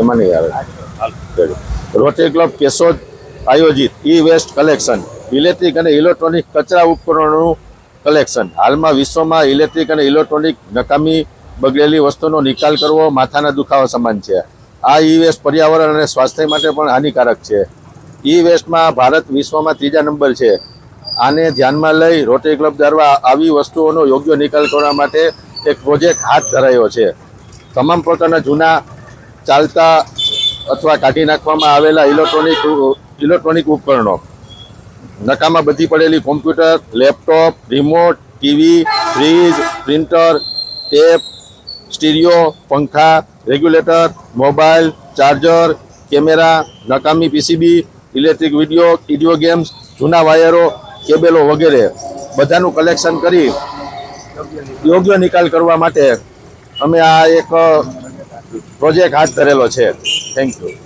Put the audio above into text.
એમાં નહીં આવે રોટરી ક્લબ કેશોદ આયોજિત ઈ વેસ્ટ કલેક્શન ઇલેક્ટ્રિક અને ઇલેક્ટ્રોનિક કચરા ઉપકરણોનું કલેક્શન હાલમાં વિશ્વમાં ઇલેક્ટ્રિક અને ઇલેક્ટ્રોનિક નકામી બગડેલી વસ્તુનો નિકાલ કરવો માથાના દુખાવા સમાન છે. આ ઈ વેસ્ટ પર્યાવરણ અને સ્વાસ્થ્ય માટે પણ હાનિકારક છે. ઈ વેસ્ટમાં ભારત વિશ્વમાં ત્રીજા નંબર છે. આને ધ્યાનમાં લઈ રોટરી ક્લબ દ્વારા આવી વસ્તુઓનો યોગ્ય નિકાલ કરવા માટે એક પ્રોજેક્ટ હાથ ધરાયો છે. તમામ પ્રકારના જૂના ચાલતા અથવા કાઢી નાખવામાં આવેલા ઇલેક્ટ્રોનિક ઇલેક્ટ્રોનિક ઉપકરણો. નકામાં બધી પડેલી computer laptop remote TV fridge printer tape stereo પંખા રેગ્યુલેટર મોબાઈલ ચાર્જર કેમેરા નકામી PCB electric video video games જૂના વાયરો કેબેલો વગેરે. બધાનું કલેક્શન કરી યોગ્ય નિકાલ કરવા માટે અમે આ એક પ્રોજેક્ટ હાથ ધરેલો છે. Thank you